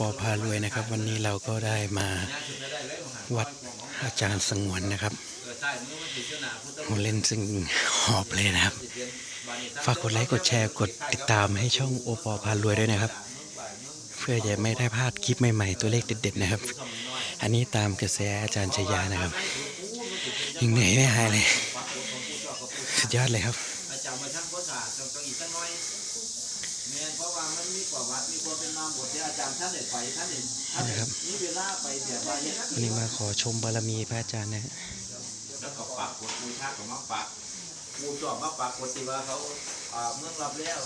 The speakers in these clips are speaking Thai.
ปอพารวยนะครับ วันนี้เราก็ได้มาวัดอาจารย์สงวนนะครับเล่นซึ่งหอบเลยนะครับ ฝากกดไลค์กดแชร์กดติดตามให้ช่องโอปอพารวยด้วยนะครับ เพื่อจะไม่ได้พลาดคลิปใหม่ๆ ตัวเลขเด็ดๆนะครับ อันนี้ตามกระแสอาจารย์ชยานะครับยังเหนื่อยไม่หายเลยสุดยอดเลยครับอาจารย์มาช่างภาษาต้องอีกสักน้อย แม่นเพราะว่ามันมีประวัติมีความเป็นมาบทที่อาจารย์ท่านได้ไปท่านเห็นท่านนะครับมีเวลาไปเดี๋ยวไปเนี่ยวันนี้มาขอชมบารมีพระอาจารย์นะฮะแล้วก็ปักกดมูชากับมาปักมูจอบมาปักกดที่ว่าเขาอ่าเมืองรับแล้ว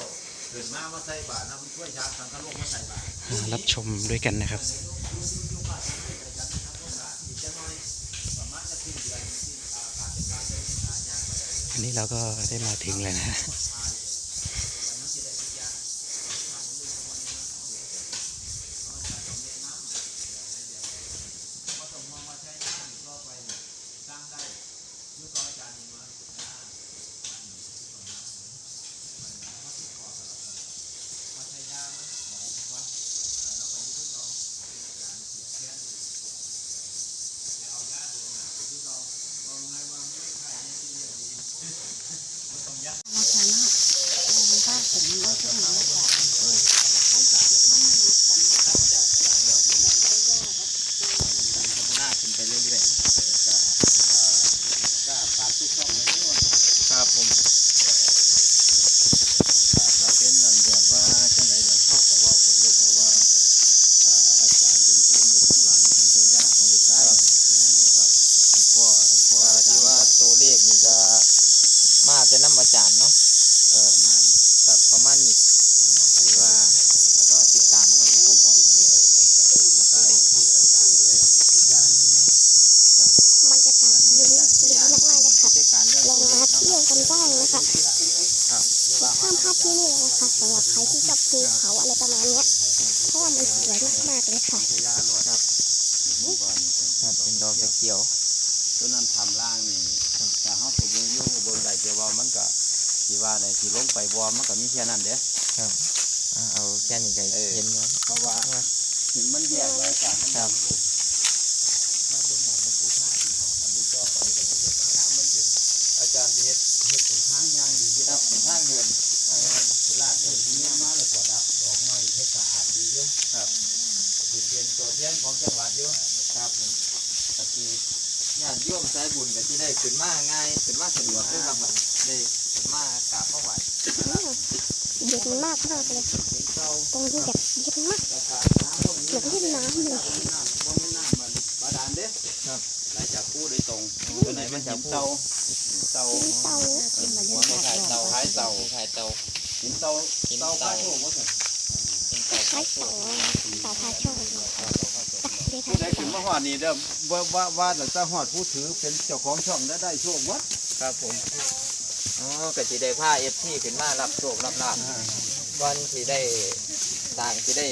เกิดมามาใส่บาตรน้ำช่วยชาสังฆโลกมาใส่บาตรมารับชมด้วยกันนะครับอีกสักหน้อยประมาณจะสิ้นเดือนสิ้นอ่าการเป็นการเป็นการยางไปอันนี้เราก็ได้มาถึงแล้วนะฮะ ลักษณะเออถ้า ผมไม่ใช่หนูก็ให้จับท่านมาก่อนนะคะ หน้าขึ้นไปเรื่อยๆก็ก็ฝากทุกช่องเลยด้วยครับผมก็เป็นนั่นแบบว่าจังไหนล่ะเขาก็เว่าไปเลยเพราะว่าอ่าอาจารย์เป็นผู้อยู่ข้างหลังของเทยาของลูกชายครับอันพ่ออันพ่ออาจาร ที่ ย์ ว่าตัวเลขนี่จะมาแต่น้ำอาจารย์เนาะเออ ประมาณ ครับประมาณนี้ที่ว่าจะรอติดตามไปพร้อมๆกัน บรรยากาศเย็นดีมากๆเลยค่ะ ในการเรื่อง ลองมาเที่ยวกันบ้างนะคะ ห้ามพลาดที่นี่เลยนะคะสำหรับใครที่ชอบภูเขาอะไรประมาณเนี้ยเพราะว่ามันสวยมากๆเลยค่ะเทยาหลอดครับบ้านครับเป็นดอกตะเกียวตัวนั้นทำล่างนี่แต่เขาไปเบิ่งอยู่เบิ่งได้แต่ว่ามันก็สิว่าได้สิลงไปบ่มันก็มีแค่นั้นเด้ครับอ่าเอาแค่นี้ก็เออเห็นแล้วเพราะว่าเห็นมันแยกไว้กันมันครับอาจารย์เฮ็ดเฮ็ดเป็นทางยางดีอยู่ครับเป็นทางเดิน ลาดเฮ็ดที่นี่มาแล้วก็ดับดอกไม้เฮ็ดสะอาดดีอยู่ครับสิเป็นตัวแทนของจังหวัดอยู่ครับตะกี้ญาติโยมสายบุญก็ที่ได้ขึ้นมาง่ายขึ้นมาสะดวกด้วยครับบัดได้ขึ้นมากราบมาไหวเย็นมากมากเลยเต่าตรงนี้แบบเย็นมากเหมือนเล่นน้ำเลยน้ำว่าไม่น้ำมันบาดาลเด้ครับ หลจากผู้โดยตรงตัวไหนมันจะหินพูดเตาเตาเตากินบรรหัวยากาศไข่เตาไข่เตาไข่เตาหินเตาหินเตาเตาข้าวโพดว่าซั่นเป็นเตาคล้ายเตาเตาพาช่องเรียกผู้ใดทางขึ้นเตามาหอดนี่เด้อว่าว่าว่าแต่จะหอดผู้ถือเป็นเจ้าของช่องได้ได้โชควัดครับผมอ๋อก็สิได้ผ้าเอฟซีขึ้นมารับโชครับลาบก่อนสิได้ต่างสิได้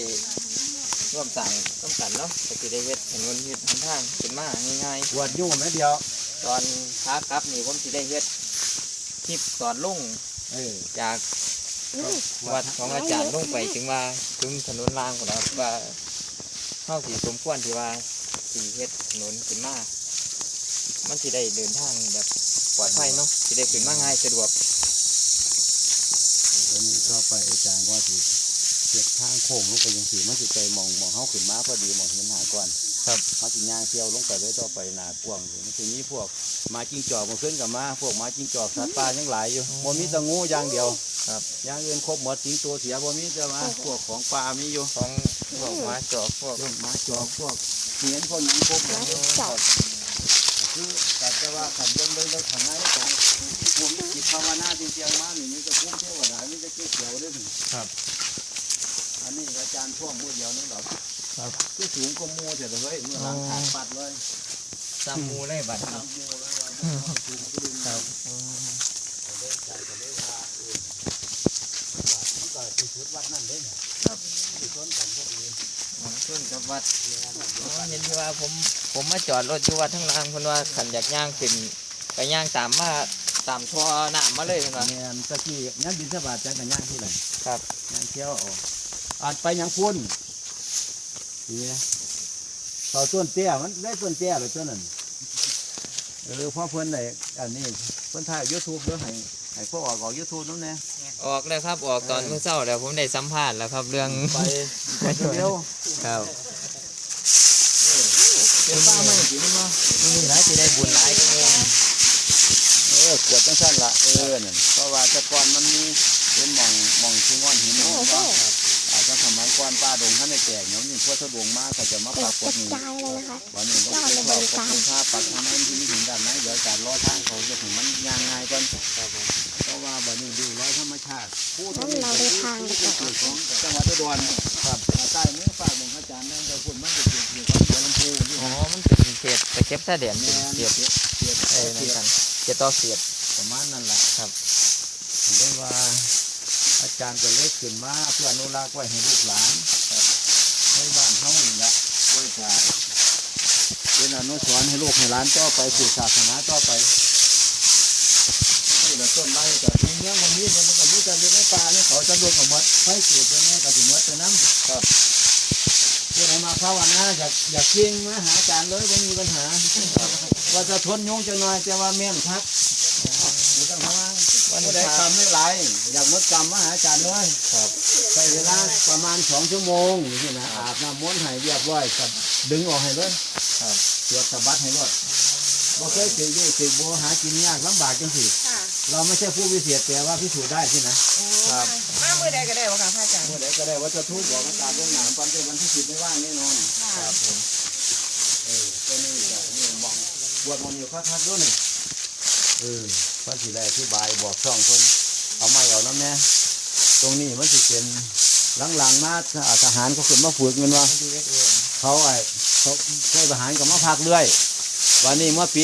ร่วมสั่งร่วมกันเนาะก็สิได้เฮ็ดถนนเฮ็ดหนทางขึ้นมาง่ายวัดยุ่งแม่เดียวๆตอนขากลับนี่ผมสิได้เฮ็ดคลิปสอนลุงเออจากอืมวัดของอาจารย์ลงไปถึงว่าถึงถนนรางของเราว่าเฮาสิสมควรที่ว่าสิเฮ็ดถนนขึ้นมา มันสิได้เดินทางแบบปลอดภัยเนาะสิได้ขึ้นมาง่ายสะดวกตัวนี้ก็ไปอาจารย์ว่าสิ เจ็ดทางโค้งลงไปยังสีมันสิใจมองมองเฮาขึ้นมาพอดีมองเห็นหาก่อนครับเขาสิย่างเที่ยวลงไปเลยต่อไปหนากว้างอยู่มันสิมีพวกหมาจิ้งจอกมาขึ้นกับมาพวกหมาจิ้งจอกสัตว์ป่ายังหลายอยู่บ่มีแตะงูอย่างเดียวครับอย่างอื่นครบหมดสิงตัวเสียบ่มีแต่ว่าพวกของป่ามีอยู่ของพวกหมาจอกพวกพวกหมาจอกพวกเหียนพวกหยังครบหมมาดจอดคือแต่แต่ว่าขันเบิ่งเบิ่งแล้วข้างในก็ภูมิจิตภาวนาจริงๆมานี่มีแต่ภูมิเทวดามีแต่เกี่ยวเด้อนี่ครับอั นนี้อาจารย์พ่วงพูดเดียวนึงดอกครับคือสูงกว่าหมู่เถอะเฮ้ยเมื่อหลังขาดปัดเลยตามหมูเลยบัดตานี้มหมู่เลยว่าสูงกระดึงครับเล่นใจก็เลยว่าเออมันก็ที่สุดวัดนั่นเด้เนี่ยครับที่สวนกันพวกนี้ของขึ้นกับวัดเนี่ยมันเดีอ๋ยวอกันเห็นที่ว่าผมผมมาจอดรถอยู่วัดทั้งล่างเพิ่นว่าขันอยากย่างขึ้นไปย่างตามมาตามท่อน้ำมาเลยเพิ่นว่าเนี่ยตะกี้ยันบินสบาทจังกันย่างที่ไหนครับย่างเที่ยวเอา อ่านไปยังพุ่นดีนะเขาต้นเตี้ยมันได้ต้นเตี้ยเลยต้นนั้นเออพ่อเพิ่นไหนอันนี้เพิ่นถ่ายยูทูบเด้อให้ให้พวกออกออกยูทูบนั่นแน่ออกแล้วครับออกตอนเมื่อเช้าแล้วผมได้สัมภาษณ์แล้วครับเรื่องไปไปเร็วครับเป็นป้าไม่กินมั้งนี่นะที่ได้บุญหลายก็เลยเออกวดจังสั้นละเออนั่นเพราะว่าแต่ก่อนมันมีเป็นหมองหมองชิ้งอนหินโอ้นี่โหว่า อาจจะสมัยก่อนป้าดงท่านได้แจกเนาะนี่พวกสะดวกมากก็จะมาปรากกฏนี่วันนี้ต้องขอบขอบคุณค่าปักทางนั้นที่มีถึงด้านไหนเดี๋ยวการรอทางเขาจะถึงมันยางง่ายก่อนเพราะว่าบัดนี้ดูร้อยธรรมชาติผู้งั้นเราเดินทางดีกว่าของจังหวัดอุดรครับใต้นี้ฝากบอกอาจารย์นั่นก็คุณมันจะเป็นเกี่ยวกับลำพูอ๋อมันเป็นเขตตะเข็บตะเดียนเป็นเสีเสียบเสียบเอ้ยนั่นกันเจ็ดต่อเสียบประมาณนั้นแหละครับผมได้ว่า อาจารย์ก็เลยขึ้นมาเพื่ออนุรักษ์ไว้ให้ลูกหลานให้บ้านเฮานี่แหละไว้จะเป็นอนุสรณ์ให้ลูกให้หลานต่อไปสู่ศาสนาต่อไปนี่แหละต้นไม้กับเมืองวันนี้มันก็มีแต่เรื่องในป่าเนี่ยเขาจะรวมกับหมดไฟสูบไปแม่กับถึงวัดไปน้ำครับผู้ใดมาภาวนาอยากอยากเคียงมาหาอาจารย์เลยไม่มีปัญหา ว่าจะทนยุงจะน้อยแต่ว่าแม่นครั ผู้นี้ใดครัทำไม่ไรอยากมดกรรมมาหาอาจารย์เลยครับใช้เวลาประมาณสองชั่วโมงนี่นะอาบน้ำมนต์ให้เรียบร้อยกับดึงออกให้เลยครับตรวจสะบัดให้รอดบ่เคยถือยี่ถือโบหากินยากลำบากจังสิค่ะเราไม่ใช่ผู้วิเศษแต่ว่าพิสูจน์ได้ที่นะครับมามือใดก็ได้วะค่ะพระอาจารย์เมื่อใดก็ได้ว่าจะทุกข์บอกมาตามเรื่องหนังความเป็นวันที่สิบไม่ว่างแน่นอนค่ะเออก็นี่ก็นี่มองบวชมองอยู่คักๆด้วยนี่ เออพระสิได้อธิบายบอกช่องคนเอาไม่เอาน้ำแน่ตรงนี้มันสิเป็นหลังๆมาทหารเขาขึ้นมาฝึกเงินว่าเขาไอ้เขาใช้ทหารกับมาพักเรื่อยวันนี้เมื่อปี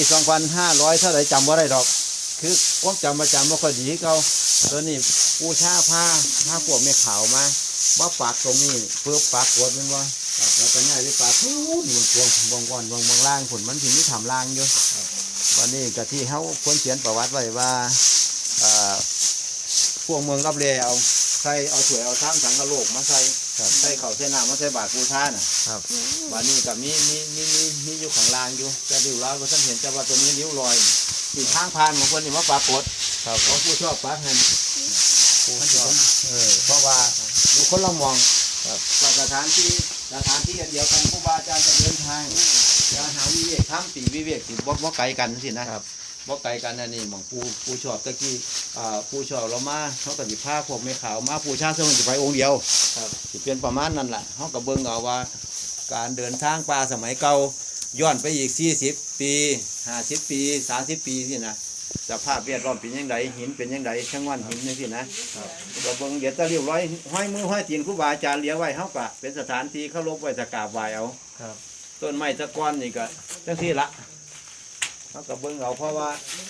2500เท่าไหร่จำว่าได้ดอก คือความจำประจำไม่ค่อดีเขาตัวนี้ปูชาผ้าผ้าพวกไม่ขาวมามาปักตรงนี้เพื่อปักกดมันว่าแล้วก็ง่ายไปปักพูดมันกวงบางก่อนบางบางล่างผลมันถึงที่ทำล่างอยู่ นนี้กะที่เขาคนเขียนประวัติไว้ว่าเอ่อพวกเมืองรับเรียเอาใส่เอาถ้วยเอาช้างสังกะโลกมาใส่ใส่เข่าวใส่น้ำมาใส่บาตรปูชาน่ะวันนี้กับมีมีมีมีมีอยู่ข้างล่างอยู่จะดิวร้อยก็ท่านเห็นแต่ว่าตัวนี้นิ้วลอยที่ทางผ่านของคนนี่มาปรากฏครับของผู้ชอบปรากเห็นผู้ชอบเออเพราะว่าอยู่คนละหมองครับสถานที่สถานที่อันเดียวกันครูบาอาจารย์จะเดินทาง จะหาวิเวกทำปีวิเวกสิบ่บ่ไกลกันสินะครับบ่ไกลกันอันนี้หมองผู้ผู้ชอบตะกี้อ่าผู้ชอบเรามาเขาก็สิพาพวกไม่ขาวมาผู้ชาติเพิ่นสิไปองค์เดียวครับสิเป็นประมาณนั้นแหละเขาก็เบิ่งเอาว่า การเดินทางป่าสมัยเก่าย้อนไปอีก 40 ปี 50 ปี 30 ปีนี่นะสภาพแวดล้อมเป็นยังไงหินเป็นยังไงช่างวันหินนี่สินะก็เบิ่งเดี๋ยวตะเรียบร้อยห้อยมือห้อยตีนครูบาอาจารย์เลี้ยงไว้เฮากะเป็นสถานที่เคารพไว้สักการะไหว้เอาครับ ต้นไม้ตะกอนนี่ก็จังซี่ละเขาก็เบิ่งเอาเพราะว่า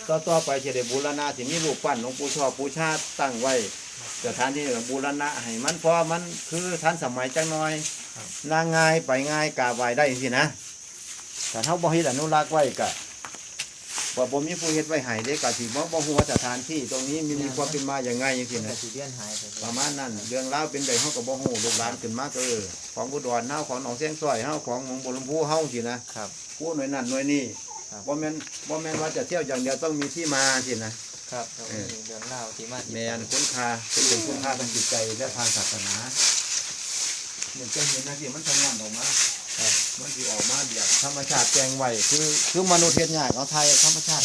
ต่อต่อไปจะได้บูรณะสิมีรูปปั้นหลวงปู่ชอบปู่ชาติตั้งไว้สถานที่บูรณะให้มันเพราะมันคือทันสมัยจังน้อยนางง่ายไปง่ายกราบไหวได้สินะแต่เฮาบ่เฮ็ดอนุรักษ์ไว้ก็ ว่าบ่มีผู้เฮ็ดไว้ให้เด้ก็สิบ่บ่ฮู้ว่าสถานที่ตรงนี้มีมีความเป็นมาอย่างไงจังซี่แต่นะ สีเลียนหายไปประมาณนั้นเรื่องราวเป็นไดเฮาก็บ่ฮู้ลูกหลานขึ้นมาก็เออของอุดรเฮาของหนองเสียงซ้อยเฮาของหนองบัวลำพูเฮาสินะครับ ผู้หน่วยนั้นหน่วยนี้ครับ บ่แม่นบ่แม่นว่าจะเที่ยวอย่างเดียวต้องมีที่มาสินะครับเรามีเรื่องเล่าวที่มาที่แม่นคุณค่าเป็นเรื่องคุณค่าทางจิตใจและทางศาสนามันจะเห็นนะที่มันทำงานออกมาครับ มันที่ออกมาแบบธรรมชาติแจงไว้คือคือมนุษย์เฮ็ดยายเอาไทยธรรมชาติ